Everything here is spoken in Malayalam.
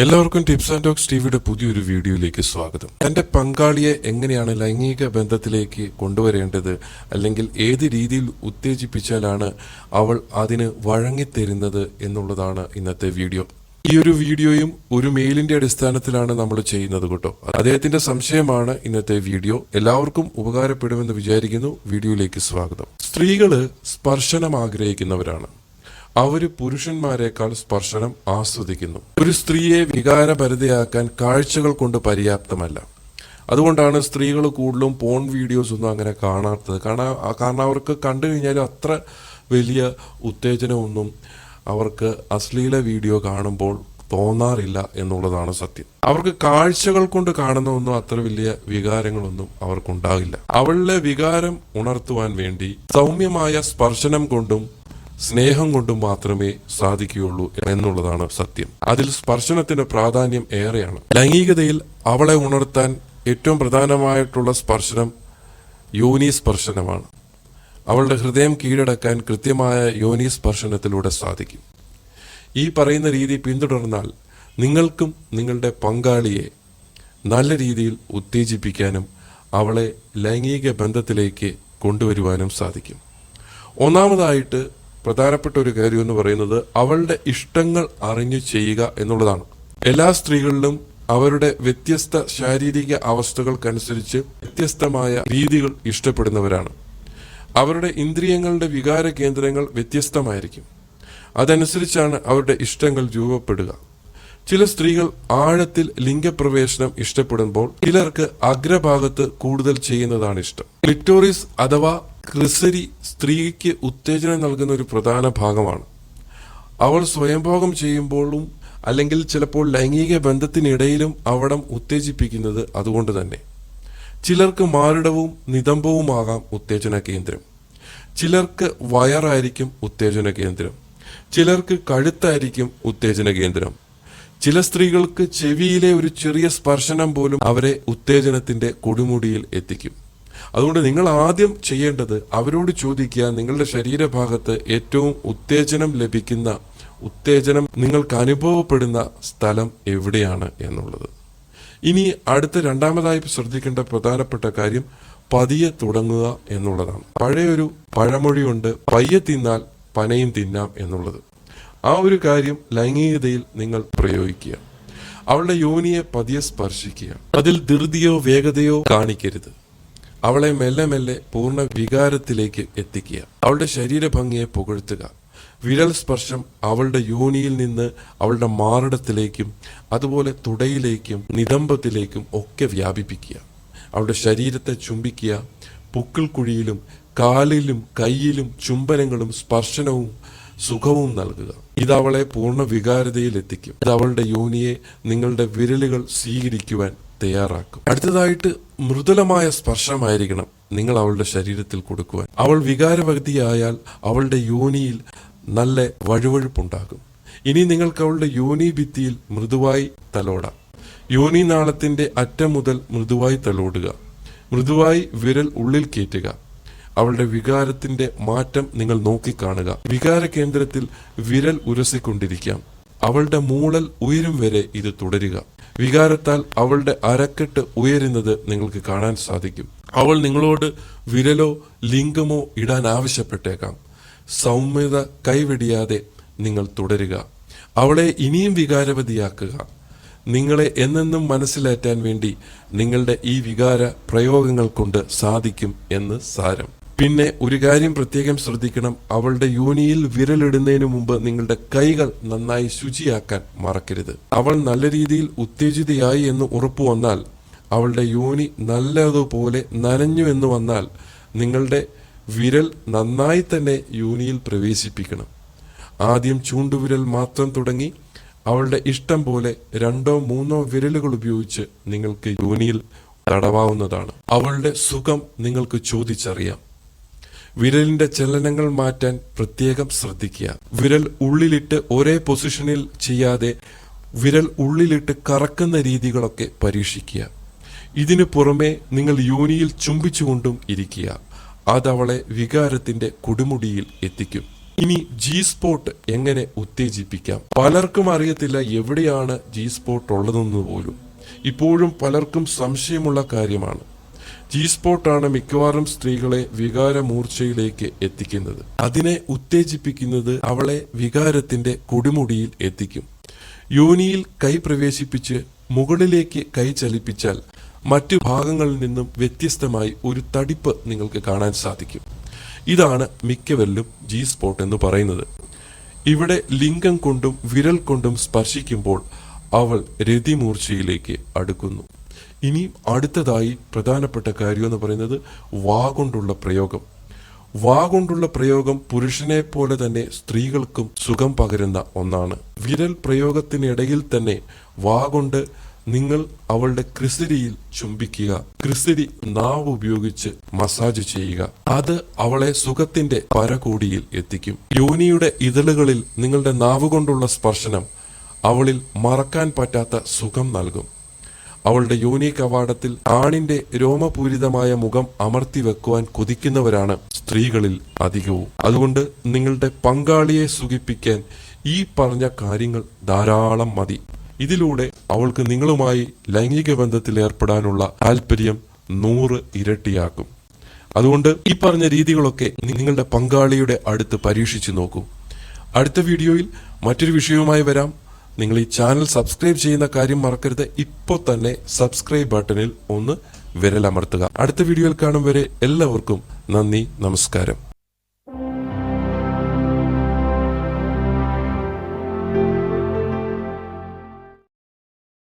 എല്ലാവർക്കും ടിപ്സ് ആൻഡ് ടോക്സ് ടിവിയുടെ പുതിയൊരു വീഡിയോയിലേക്ക് സ്വാഗതം. തന്റെ പങ്കാളിയെ എങ്ങനെയാണ് ലൈംഗിക ബന്ധത്തിലേക്ക് കൊണ്ടുവരേണ്ടത്? അല്ലെങ്കിൽ ഏത് രീതിയിൽ ഉത്തേജിപ്പിച്ചാലാണ് അവൾ അതിന് വഴങ്ങിത്തരുന്നത് എന്നുള്ളതാണ് ഇന്നത്തെ വീഡിയോ. ഈ ഒരു വീഡിയോയും ഒരു മെയിലിന്റെ അടിസ്ഥാനത്തിലാണ് നമ്മൾ ചെയ്യുന്നത് കേട്ടോ. അദ്ദേഹത്തിന്റെ സംശയമാണ് ഇന്നത്തെ വീഡിയോ. എല്ലാവർക്കും ഉപകാരപ്പെടുമെന്ന് വിചാരിക്കുന്നു. വീഡിയോയിലേക്ക് സ്വാഗതം. സ്ത്രീകൾ സ്പർശനം ആഗ്രഹിക്കുന്നവരാണ്. അവർ പുരുഷന്മാരെക്കാൾ സ്പർശനം ആസ്വദിക്കുന്നു. ഒരു സ്ത്രീയെ വികാരഭരിതയാക്കാൻ കാഴ്ചകൾ കൊണ്ട് പര്യാപ്തമല്ല. അതുകൊണ്ടാണ് സ്ത്രീകൾ കൂടുതലും പോൺ വീഡിയോസ് ഒന്നും അങ്ങനെ കാണാത്തത്. കാരണം കാരണം അവർക്ക് കണ്ടു കഴിഞ്ഞാൽ അത്ര വലിയ ഉത്തേജനമൊന്നും അവർക്ക് അശ്ലീല വീഡിയോ കാണുമ്പോൾ തോന്നാറില്ല എന്നുള്ളതാണ് സത്യം. അവർക്ക് കാഴ്ചകൾ കൊണ്ട് കാണുന്ന ഒന്നും അത്ര വലിയ വികാരങ്ങളൊന്നും അവർക്കുണ്ടാകില്ല. അവളുടെ വികാരം ഉണർത്തുവാൻ വേണ്ടി സൗമ്യമായ സ്പർശനം കൊണ്ടും സ്നേഹം കൊണ്ട് മാത്രമേ സാധിക്കുകയുള്ളൂ എന്നുള്ളതാണ് സത്യം. അതിൽ സ്പർശനത്തിന്റെ പ്രാധാന്യം ഏറെയാണ്. ലൈംഗികതയിൽ അവളെ ഉണർത്താൻ ഏറ്റവും പ്രധാനമായിട്ടുള്ള സ്പർശനം യോനി സ്പർശനമാണ്. അവളുടെ ഹൃദയം കീഴടക്കാൻ കൃത്യമായ യോനി സ്പർശനത്തിലൂടെ സാധിക്കും. ഈ പറയുന്ന രീതി പിന്തുടർന്നാൽ നിങ്ങൾക്കും നിങ്ങളുടെ പങ്കാളിയെ നല്ല രീതിയിൽ ഉത്തേജിപ്പിക്കാനും അവളെ ലൈംഗിക ബന്ധത്തിലേക്ക് കൊണ്ടുവരുവാനും സാധിക്കും. ഒന്നാമതായിട്ട് പ്രധാനപ്പെട്ട ഒരു കാര്യം എന്ന് പറയുന്നത് അവളുടെ ഇഷ്ടങ്ങൾ അറിഞ്ഞു ചെയ്യുക എന്നുള്ളതാണ്. എല്ലാ സ്ത്രീകളിലും അവരുടെ വ്യത്യസ്ത ശാരീരിക അവസ്ഥകൾക്കനുസരിച്ച് വ്യത്യസ്തമായ രീതികൾ ഇഷ്ടപ്പെടുന്നവരാണ്. അവരുടെ ഇന്ദ്രിയങ്ങളുടെ വികാര കേന്ദ്രങ്ങൾ വ്യത്യസ്തമായിരിക്കും. അതനുസരിച്ചാണ് അവരുടെ ഇഷ്ടങ്ങൾ രൂപപ്പെടുക. ചില സ്ത്രീകൾ ആഴത്തിൽ ലിംഗപ്രവേശനം ഇഷ്ടപ്പെടുമ്പോൾ ചിലർക്ക് അഗ്രഭാഗത്ത് കൂടുതൽ ചെയ്യുന്നതാണ് ഇഷ്ടം. ക്ലിറ്റോറിസ് അഥവാ ക്രിസരി സ്ത്രീക്ക് ഉത്തേജനം നൽകുന്ന ഒരു പ്രധാന ഭാഗമാണ്. അവൾ സ്വയംഭോഗം ചെയ്യുമ്പോഴും അല്ലെങ്കിൽ ചിലപ്പോൾ ലൈംഗിക ബന്ധത്തിനിടയിലും അവിടം ഉത്തേജിപ്പിക്കുന്നത് അതുകൊണ്ട് തന്നെ. ചിലർക്ക് മാറിടവും നിതംബവുമാകാം ഉത്തേജന കേന്ദ്രം. ചിലർക്ക് വയറായിരിക്കും ഉത്തേജന കേന്ദ്രം. ചിലർക്ക് കഴുത്തായിരിക്കും ഉത്തേജന കേന്ദ്രം. ചില സ്ത്രീകൾക്ക് ചെവിയിലെ ഒരു ചെറിയ സ്പർശനം പോലും അവരെ ഉത്തേജനത്തിന്റെ കൊടുമുടിയിൽ എത്തിക്കും. അതുകൊണ്ട് നിങ്ങൾ ആദ്യം ചെയ്യേണ്ടത് അവരോട് ചോദിക്കുക നിങ്ങളുടെ ശരീരഭാഗത്ത് ഏറ്റവും ഉത്തേജനം ലഭിക്കുന്ന ഉത്തേജനം നിങ്ങൾക്ക് അനുഭവപ്പെടുന്ന സ്ഥലം എവിടെയാണ് എന്നുള്ളത്. ഇനി അടുത്ത രണ്ടാമതായി ശ്രദ്ധിക്കേണ്ട പ്രധാനപ്പെട്ട കാര്യം പതിയെ തുടങ്ങുക എന്നുള്ളതാണ്. പഴയൊരു പഴമൊഴിയുണ്ട് പയ്യെ തിന്നാൽ പനയും തിന്നാം എന്നുള്ളത്. ആ ഒരു കാര്യം ലൈംഗികതയിൽ നിങ്ങൾ പ്രയോഗിക്കുക. അവളുടെ യോനിയെ പതിയെ സ്പർശിക്കുക. അതിൽ ധൃതിയോ വേഗതയോ കാണിക്കരുത്. അവളെ മെല്ലെ മെല്ലെ പൂർണ വികാരത്തിലേക്ക് എത്തിക്കുക. അവളുടെ ശരീരഭംഗിയെ പുകഴ്ത്തുക. വിരൽ സ്പർശം അവളുടെ യോനിയിൽ നിന്ന് അവളുടെ മാറിടത്തിലേക്കും അതുപോലെ തുടയിലേക്കും നിതംബത്തിലേക്കും ഒക്കെ വ്യാപിപ്പിക്കുക. അവളുടെ ശരീരത്തെ ചുംബിക്കുക. പുക്കിൾക്കുഴിയിലും കാലിലും കയ്യിലും ചുംബനങ്ങളും സ്പർശനവും സുഖവും നൽകുക. ഇത് അവളെ പൂർണ വികാരതയിൽ എത്തിക്കും. ഇത് അവളുടെ യോനിയെ നിങ്ങളുടെ വിരലുകൾ സ്വീകരിക്കുവാൻ തയ്യാറാക്കും. അടുത്തതായിട്ട് മൃദുലമായ സ്പർശമായിരിക്കണം നിങ്ങൾ അവളുടെ ശരീരത്തിൽ കൊടുക്കുവാൻ. അവൾ വികാരവതിയായാൽ അവളുടെ യോനിയിൽ നല്ല വഴുവഴുപ്പുണ്ടാകും. ഇനി നിങ്ങൾക്ക് അവളുടെ യോനി ഭിത്തിയിൽ മൃദുവായി തലോടാം. യോനി നാളത്തിന്റെ അറ്റം മുതൽ മൃദുവായി തലോടുക. മൃദുവായി വിരൽ ഉള്ളിൽ കയറ്റുക. അവളുടെ വികാരത്തിന്റെ മാറ്റം നിങ്ങൾ നോക്കിക്കാണുക. വികാര കേന്ദ്രത്തിൽ വിരൽ ഉരസിക്കൊണ്ടിരിക്കാം. അവളുടെ മൂളൽ ഉയരും വരെ ഇത് തുടരുക. വികാരത്താൽ അവളുടെ അരക്കെട്ട് ഉയരുന്നത് നിങ്ങൾക്ക് കാണാൻ സാധിക്കും. അവൾ നിങ്ങളോട് വിരലോ ലിംഗമോ ഇടാൻ ആവശ്യപ്പെട്ടേക്കാം. സൗമ്യത കൈവെടിയാതെ നിങ്ങൾ തുടരുക. അവളെ ഇനിയും വികാരവതിയാക്കുക. നിങ്ങളെ എന്നെന്നും മനസ്സിലേറ്റാൻ വേണ്ടി നിങ്ങളുടെ ഈ വികാര പ്രയോഗങ്ങൾ കൊണ്ട് സാധിക്കും എന്ന് സാരം. പിന്നെ ഒരു കാര്യം പ്രത്യേകം ശ്രദ്ധിക്കണം. അവളുടെ യോനിയിൽ വിരലിടുന്നതിന് മുമ്പ് നിങ്ങളുടെ കൈകൾ നന്നായി ശുചിയാക്കാൻ മറക്കരുത്. അവൾ നല്ല രീതിയിൽ ഉത്തേജിതയായി എന്ന് ഉറപ്പു വന്നാൽ അവളുടെ യോനി നല്ലതുപോലെ നനഞ്ഞു എന്ന് വന്നാൽ നിങ്ങളുടെ വിരൽ നന്നായി തന്നെ യോനിയിൽ പ്രവേശിപ്പിക്കണം. ആദ്യം ചൂണ്ടുവിരൽ മാത്രം തുടങ്ങി അവളുടെ ഇഷ്ടം പോലെ രണ്ടോ മൂന്നോ വിരലുകൾ ഉപയോഗിച്ച് നിങ്ങൾക്ക് യോനിയിൽ തടവാവുന്നതാണ്. അവളുടെ സുഖം നിങ്ങൾക്ക് ചോദിച്ചറിയാം. വിരലിന്റെ ചലനങ്ങൾ മാറ്റാൻ പ്രത്യേകം ശ്രദ്ധിക്കുക. വിരൽ ഉള്ളിലിട്ട് ഒരേ പൊസിഷനിൽ ചെയ്യാതെ വിരൽ ഉള്ളിലിട്ട് കറക്കുന്ന രീതികളൊക്കെ പരീക്ഷിക്കുക. ഇതിനു പുറമെ നിങ്ങൾ യോനിയിൽ ചുംബിച്ചുകൊണ്ടും ഇരിക്കുക. അതവളെ വികാരത്തിന്റെ കൊടുമുടിയിൽ എത്തിക്കും. ഇനി ജി സ്പോട്ട് എങ്ങനെ ഉത്തേജിപ്പിക്കാം? പലർക്കും അറിയത്തില്ല എവിടെയാണ് ജി സ്പോട്ട് ഉള്ളതെന്ന് പോലും. ഇപ്പോഴും പലർക്കും സംശയമുള്ള കാര്യമാണ്. ജി സ്പോട്ടാണ് മിക്കവാറും സ്ത്രീകളെ വികാരമൂർച്ചയിലേക്ക് എത്തിക്കുന്നത്. അതിനെ ഉത്തേജിപ്പിക്കുന്നത് അവളെ വികാരത്തിന്റെ കൊടുമുടിയിൽ എത്തിക്കും. യോനിയിൽ കൈ പ്രവേശിപ്പിച്ച് മുകളിലേക്ക് കൈ ചലിപ്പിച്ചാൽ മറ്റു ഭാഗങ്ങളിൽ നിന്നും വ്യത്യസ്തമായി ഒരു തടിപ്പ് നിങ്ങൾക്ക് കാണാൻ സാധിക്കും. ഇതാണ് മിക്കവരിലും ജി സ്പോട്ട് എന്ന് പറയുന്നത്. ഇവിടെ ലിംഗം കൊണ്ടും വിരൽ കൊണ്ടും സ്പർശിക്കുമ്പോൾ അവൾ രതിമൂർച്ചയിലേക്ക് അടുക്കുന്നു. ഇനി അടുത്തതായി പ്രധാനപ്പെട്ട കാര്യം എന്ന് പറയുന്നത് വാ കൊണ്ടുള്ള പ്രയോഗം. വാ കൊണ്ടുള്ള പ്രയോഗം പുരുഷനെ പോലെ തന്നെ സ്ത്രീകൾക്കും സുഖം പകരുന്ന ഒന്നാണ്. വിരൽ പ്രയോഗത്തിനിടയിൽ തന്നെ വാ കൊണ്ട് നിങ്ങൾ അവളുടെ ക്രിസിരിയിൽ ചുംബിക്കുക. ക്രിസിരി നാവ് ഉപയോഗിച്ച് മസാജ് ചെയ്യുക. അത് അവളെ സുഖത്തിന്റെ പരകോടിയിൽ എത്തിക്കും. യോനിയുടെ ഇതളുകളിൽ നിങ്ങളുടെ നാവ് കൊണ്ടുള്ള സ്പർശനം അവളിൽ മറക്കാൻ പറ്റാത്ത സുഖം നൽകും. അവളുടെ യൂണീക്ക് അവാർഡത്തിൽ ആണിന്റെ രോമപൂരിതമായ മുഖം അമർത്തി വെക്കുവാൻ കൊതിക്കുന്നവരാണ് സ്ത്രീകളിൽ അധികവും. അതുകൊണ്ട് നിങ്ങളുടെ പങ്കാളിയെ സുഖിപ്പിക്കാൻ ഈ പറഞ്ഞ കാര്യങ്ങൾ ധാരാളം മതി. ഇതിലൂടെ അവൾക്ക് നിങ്ങളുമായി ലൈംഗിക ബന്ധത്തിൽ ഏർപ്പെടാനുള്ള താല്പര്യം നൂറ് ഇരട്ടിയാക്കും. അതുകൊണ്ട് ഈ പറഞ്ഞ രീതികളൊക്കെ നിങ്ങളുടെ പങ്കാളിയുടെ അടുത്ത് പരീക്ഷിച്ചു നോക്കൂ. അടുത്ത വീഡിയോയിൽ മറ്റൊരു വിഷയവുമായി വരാം. നിങ്ങൾ ഈ ചാനൽ സബ്സ്ക്രൈബ് ചെയ്യുന്ന കാര്യം മറക്കരുത്. ഇപ്പോൾ തന്നെ സബ്സ്ക്രൈബ് ബട്ടണിൽ ഒന്ന് വിരലമർത്തുക. അടുത്ത വീഡിയോയിൽ കാണും വരെ എല്ലാവർക്കും നന്ദി നമസ്കാരം.